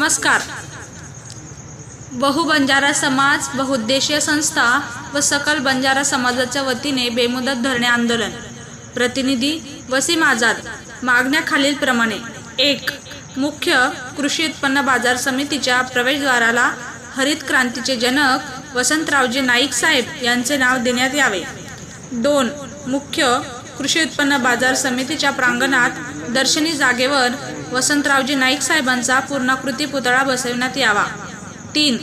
नमस्कार. बहु बंजारा समाज बहुउद्देशीय संस्था व सकल बंजारा समाजाच्या वतीने बेमुदत धरणे आंदोलन. प्रतिनिधी वसीम आझाद. मागण्या खालीलप्रमाणे एक मुख्य कृषी उत्पन्न बाजार समितीच्या प्रवेशद्वाराला हरित क्रांतीचे जनक वसंतरावजी नाईक साहेब यांचे नाव देण्यात यावे. दोन मुख्य कृषी उत्पन्न बाजार समितीच्या प्रांगणात दर्शनी जागेवर वसंतरावजी नाईक साहेबांचा पूर्णाकृती पुतळा बसवण्यात यावा. तीन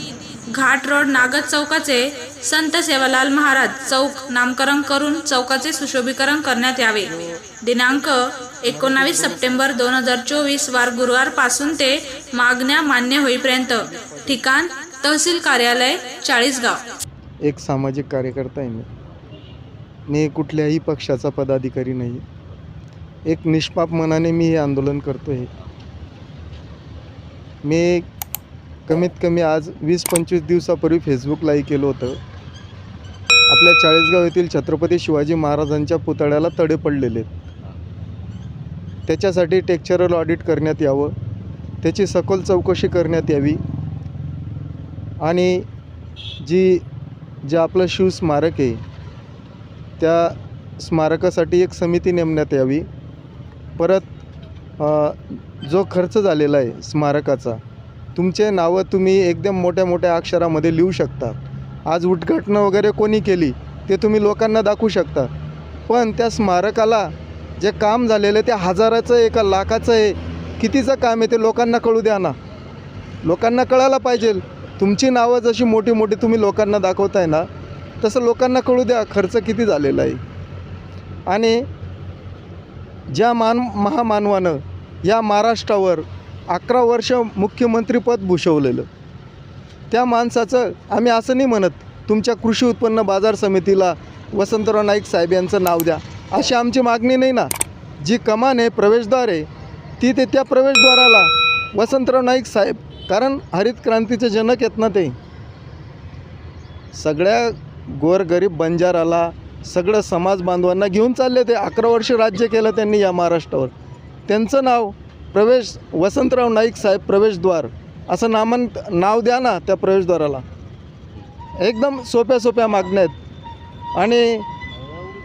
घाट रोड नागद चौकाचे संत सेवालाल महाराज चौक नामकरण करून चौकाचे सुशोभीकरण करण्यात यावे. दिनांक एकोणावीस सप्टेंबर दोन हजार चोवीस वार गुरुवारपासून ते मागण्या मान्य होईपर्यंत. ठिकाण तहसील कार्यालय चाळीसगाव. एक सामाजिक कार्यकर्ता आहे मी. मी कुठल्याही पक्षाचा पदाधिकारी नाही. एक निष्पाप मनाने मी हे आंदोलन करतो आहे मी कमीत कमी आज वीस पंचवीस दिवसापूर्वी फेसबुक लाईव्ह केलं होतं. आपल्या चाळीसगाव येथील छत्रपती शिवाजी महाराजांच्या पुतळ्याला तडे पडलेले. आहेत त्याच्यासाठी टेक्चरल ऑडिट करण्यात यावं. त्याची सखोल चौकशी करण्यात यावी. आणि जी जे आपलं शिवस्मारक आहे त्या स्मारकासाठी एक समिती नेमण्यात यावी. परत जो खर्च झालेला आहे स्मारकाचा तुमचे नावं तुम्ही एकदम मोठ्या मोठ्या अक्षरामध्ये लिहू शकता. आज उद्घाटनं वगैरे कोणी केली ते तुम्ही लोकांना दाखवू शकता. पण त्या स्मारकाला जे काम झालेलं आहे ते हजाराचं आहे का लाखाचं आहे? कितीचं काम आहे ते लोकांना कळू द्या ना. लोकांना कळायला पाहिजे. तुमची नावं जशी मोठी मोठी तुम्ही लोकांना दाखवताय ना तसं लोकांना कळू द्या खर्च किती झालेला आहे. आणि ज्या मान महामानवानं या महाराष्ट्रावर अकरा वर्ष मुख्यमंत्रीपद भूषवलेलं. त्या माणसाचं आम्ही असं नाही म्हणत तुमच्या कृषी उत्पन्न बाजार समितीला वसंतराव नाईक साहेब यांचं नाव द्या. अशी आमची मागणी नाही ना. जी कमान आहे प्रवेशद्वार आहे ती ते त्या प्रवेशद्वाराला वसंतराव नाईक साहेब कारण हरित क्रांतीचे जनक आहेत ना ते. सगळ्या गोरगरीब बंजाराला सगळं समाज बांधवांना घेऊन चालले ते. अकरा वर्ष राज्य केलं त्यांनी या महाराष्ट्रावर. त्यांचं नाव प्रवेश वसंतराव नाईक साहेब प्रवेशद्वार. असं नामन नाव द्या ना त्या प्रवेशद्वाराला. एकदम सोप्या सोप्या मागण्या आहेत. आणि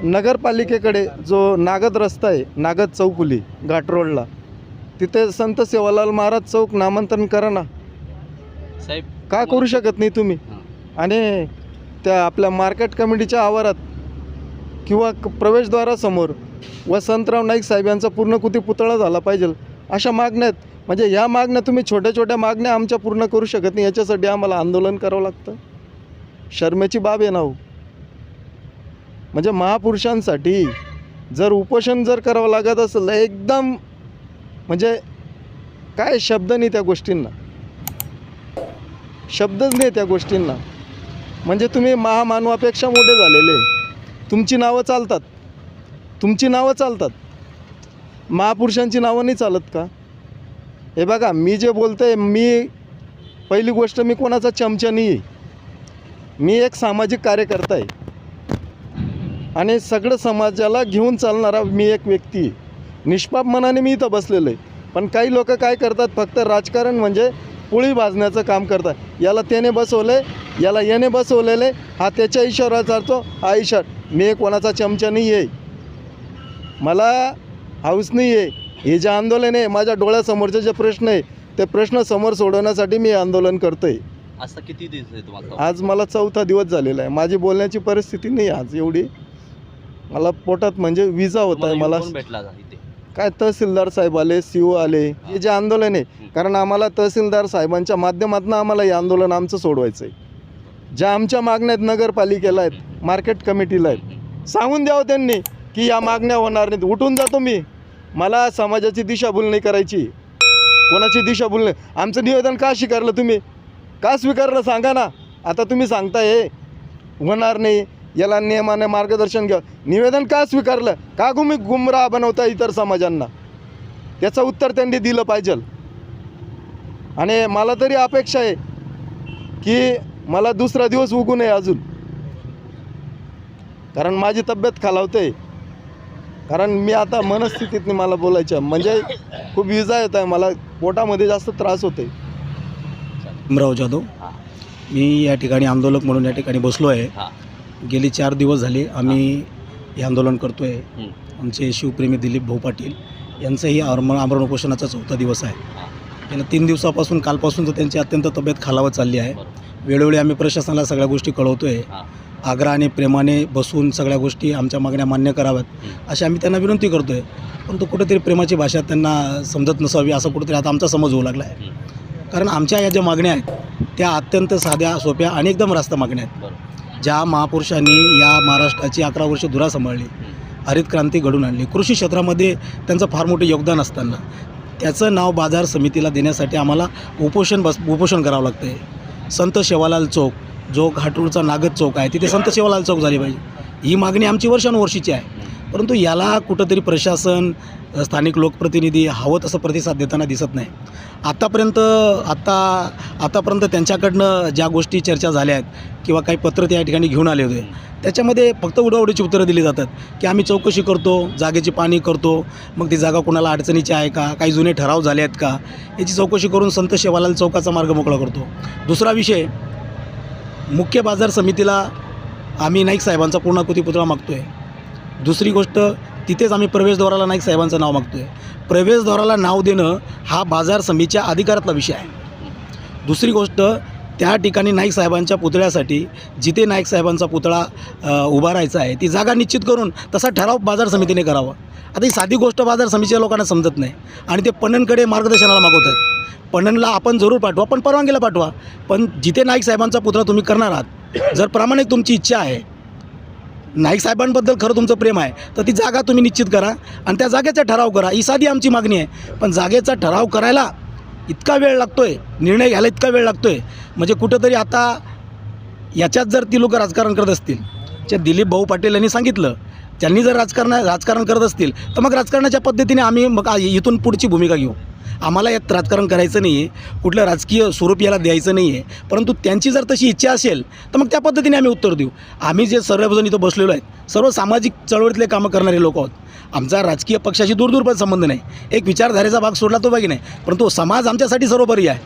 नगरपालिकेकडे जो नागद रस्ता आहे नागद चौकुली घाट रोडला तिथे संत सेवालाल महाराज चौक नामांतरण करा ना. साहेब का करू शकत नाही तुम्ही? आणि त्या आपल्या मार्केट कमिटीच्या आवारात किंवा क- प्रवेशद्वारासमोर वसंतराव नाईक साहेब यांचा पूर्णकृती पुतळा झाला पाहिजे अशा मागण्या आहेत. म्हणजे या मागण्या तुम्ही छोट्या छोट्या मागण्या आमच्या पूर्ण करू शकत नाही याच्यासाठी आम्हाला आंदोलन करावं लागतं. शर्मेची बाब आहे ना हो. म्हणजे महापुरुषांसाठी जर उपोषण जर करावं लागत असेल तर एकदम म्हणजे काय शब्द नाही त्या गोष्टींना. शब्दच नाही त्या गोष्टींना. म्हणजे तुम्ही महामानवापेक्षा मोठे झालेले तुमची नावं चालतात. तुमची नावं चालतात. महापुरुषांची नावं नाही चालत का? हे बघा मी जे बोलतो आहे मी पहिली गोष्ट मी कोणाचा चमचा नाही आहे मी एक सामाजिक कार्यकर्ता आहे. आणि सगळं समाजाला घेऊन चालणारा मी एक व्यक्ती आहे. निष्पाप मनाने मी इथं बसलेलो आहे. पण काही लोक काय करतात फक्त राजकारण म्हणजे पोळी भाजण्याचं काम करतात. याला त्याने बसवले याला याने बसवलेले हा त्याच्या इशारा चालतो हा इशारा. मी कोणाचा चमचा नाही आहे मला हाऊस नाही आहे हे जे आंदोलन आहे माझ्या डोळ्यासमोरचे जे प्रश्न आहे ते प्रश्न समोर सोडवण्यासाठी मी आंदोलन करतो आहे किती दिवस आहे तुम्हाला आज मला चौथा दिवस झालेला आहे. माझी बोलण्याची परिस्थिती नाही आज एवढी. मला पोटात म्हणजे विजा होत आहे मला भेटला इथे? काय तहसीलदार साहेब आले सी ओ आले हे जे आंदोलन आहे कारण आम्हाला तहसीलदार साहेबांच्या माध्यमातून आम्हाला हे आंदोलन आमचं सोडवायचं आहे ज्या आमच्या मागण्या आहेत नगरपालिकेला आहेत मार्केट कमिटीला आहेत. सांगून द्यावं त्यांनी की या मागण्या होणार नाहीत. उठून जातो मी मला समाजाची दिशाभूल नाही करायची. कोणाची दिशाभूल नाही. आमचं निवेदन का स्वीकारलं तुम्ही? का स्वीकारलं सांगा ना. आता तुम्ही सांगता हे होणार नाही. याला नियमाने मार्गदर्शन घ्या. निवेदन का स्वीकारलं? का गुमी गुमराह बनवता इतर समाजांना? त्याचं उत्तर त्यांनी दिलं पाहिजे. आणि मला तरी अपेक्षा आहे की मला दुसरा दिवस उगू नये अजून. कारण माझी तब्येत खालावते. कारण मी आता मनस्थितीत मला बोलायचं म्हणजे खूप विजा येत आहे. मला पोटामध्ये जास्त त्रास होते भीमराव जाधव मी या ठिकाणी आंदोलक म्हणून या ठिकाणी बसलो आहे. हां. गेली चार दिवस झाले आम्ही हे. आंदोलन करतो आहे हं. आमचे शिवप्रेमी दिलीप भाऊ पाटील यांचंही आमरण आमरण उपोषणाचा चौथा दिवस आहे. गेल्या तीन दिवसापासून कालपासून तर त्यांची अत्यंत तब्येत खालावत चालली आहे. वेळोवेळी आम्ही प्रशासनाला सगळ्या गोष्टी कळवतो आहे आग्रहाने प्रेमाने बसून सगळ्या गोष्टी आमच्या मागण्या मान्य कराव्यात. अशी आम्ही त्यांना विनंती करतो आहे परंतु कुठेतरी प्रेमाची भाषा त्यांना समजत नसावी असं कुठेतरी आता आमचा समज होऊ लागला आहे. कारण आमच्या या ज्या मागण्या आहेत त्या अत्यंत साध्या सोप्या आणि एकदम रास्त मागण्या आहेत. ज्या महापुरुषांनी या महाराष्ट्राची अकरा वर्ष धुरा सांभाळली. हरित क्रांती घडून आणली. कृषी क्षेत्रामध्ये त्यांचं फार मोठं योगदान असताना. त्याचं नाव बाजार समितीला देण्यासाठी आम्हाला उपोषण बस उपोषण करावं लागतं आहे संत शेवालाल चौक जो घाटूरचा नागद चौक आहे तिथे संत शेवालाल चौक झाली पाहिजे. ही मागणी आमची वर्षानुवर्षीची आहे. परंतु याला कुठंतरी प्रशासन स्थानिक लोकप्रतिनिधी हवं तसं प्रतिसाद देताना दिसत नाही. आत्तापर्यंत आत्ता आतापर्यंत त्यांच्याकडनं ज्या गोष्टी चर्चा झाल्या आहेत किंवा काही पत्र त्या ठिकाणी घेऊन आले होते त्याच्यामध्ये फक्त उडवडीची उत्तरं दिली जातात की आम्ही चौकशी करतो जागेची पाणी करतो मग ती जागा कोणाला अडचणीची आहे का काही जुने ठराव झाले आहेत का याची चौकशी करून संत शेवालाल चौकाचा मार्ग मोकळा करतो. दुसरा विषय मुख्य बाजार समितीला आम्ही नाईक साहेबांचा पूर्णाकृती पुतळा मागतो आहे दुसरी गोष्ट तिथेच आम्ही प्रवेशद्वाराला नाईक साहेबांचं नाव मागतो आहे प्रवेशद्वाराला नाव देणं हा बाजार समितीच्या अधिकारातला विषय आहे. दुसरी गोष्ट त्या ठिकाणी नाईक साहेबांच्या पुतळ्यासाठी जिथे नाईक साहेबांचा पुतळा उभारायचा उभा राहायचा आहे ती जागा निश्चित करून तसा ठराव बाजार समितीने करावा. आता ही साधी गोष्ट बाजार समितीच्या लोकांना समजत नाही. आणि ते पणनकडे मार्गदर्शनाला मागवत आहेत. पणनला आपण जरूर पाठवा पण परवानगीला पाठवा. पण जिथे नाईक साहेबांचा पुतळा तुम्ही करणार आहात जर प्रामाणिक तुमची इच्छा आहे नाईक साहेबांबद्दल खरं तुमचं प्रेम आहे तर ती जागा तुम्ही निश्चित करा आणि त्या जागेचा ठराव करा. ही साधी आमची मागणी आहे. पण जागेचा ठराव करायला इतका वेळ लागतो आहे निर्णय घ्यायला इतका वेळ लागतो आहे म्हणजे कुठंतरी आता याच्यात जर ती लोक राजकारण करत असतील जे दिलीप भाऊ पाटील यांनी सांगितलं त्यांनी जर राजकारण राजकारण करत असतील तर मग राजकारणाच्या पद्धतीने आम्ही मग इथून पुढची भूमिका घेऊ. आम्हाला यात राजकारण करायचं नाही आहे कुठलं राजकीय स्वरूप याला द्यायचं नाही आहे परंतु त्यांची जर तशी इच्छा असेल तर मग त्या पद्धतीने आम्ही उत्तर देऊ. आम्ही जे सर्वजण इथं बसलेलो आहेत सर्व सामाजिक चळवळीतले कामं करणारे लोक आहोत. आमचा राजकीय पक्षाशी दूरदूरपर्यंत संबंध नाही. एक विचारधारेचा भाग सोडला तो बाकी नाही परंतु समाज आमच्यासाठी सर्वोपरी आहे.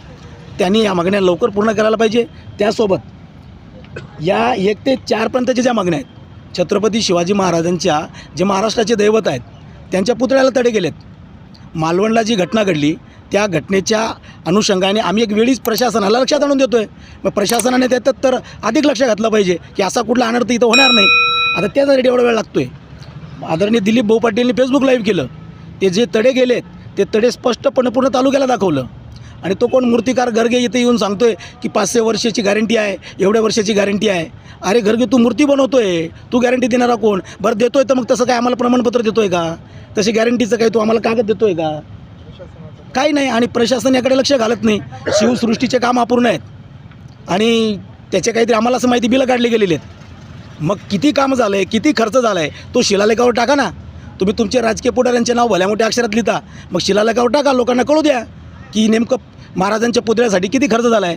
त्यांनी या मागण्या लवकर पूर्ण करायला पाहिजे. त्यासोबत या एक ते चारपर्यंतच्या ज्या मागण्या आहेत छत्रपती शिवाजी महाराजांच्या जे महाराष्ट्राचे दैवत आहेत त्यांच्या पुतळ्याला तडे गेलेत. मालवणला जी घटना घडली त्या घटनेच्या अनुषंगाने आम्ही एक वेळीच प्रशासनाला लक्षात आणून देतो आहे मग प्रशासनाने त्यात तर अधिक लक्ष घातलं पाहिजे की असा कुठला अनर्थ इथं होणार नाही. आता त्यासाठी एवढा वेळ लागतो आहे आदरणीय दिलीप भाऊ पाटीलने फेसबुक लाईव्ह केलं. ते जे तडे गेलेत ते तडे स्पष्टपणे पूर्ण तालुक्याला दाखवलं. आणि तो कोण मूर्तिकार गर्गे इथे येऊन सांगतोय की पाचशे वर्षाची गॅरंटी आहे एवढ्या वर्षाची गॅरंटी आहे. अरे गर्गे तू मूर्ती बनवतोय तू गॅरंटी देणारा कोण? बरं देतोय तर मग तसं काय आम्हाला प्रमाणपत्र देतोय का? तशी गॅरंटीचं काही तू आम्हाला कागद देतोय का? काही नाही आणि प्रशासन याकडे लक्ष घालत नाही. शिवसृष्टीचे काम अपूर्ण आहेत. आणि त्याचे काहीतरी आम्हाला असं माहिती बिलं काढली गेलेली आहेत. मग किती काम झालं आहे किती खर्च झाला आहे तो शिलालेखावर टाका ना. तुम्ही तुमचे राजकीय पुढाऱ्यांचे नाव भल्या मोठ्या अक्षरात लिहिता. मग शिलालेखावर टाका लोकांना कळू द्या. की नेमकं महाराजांच्या पुतळ्यासाठी किती खर्च झाला आहे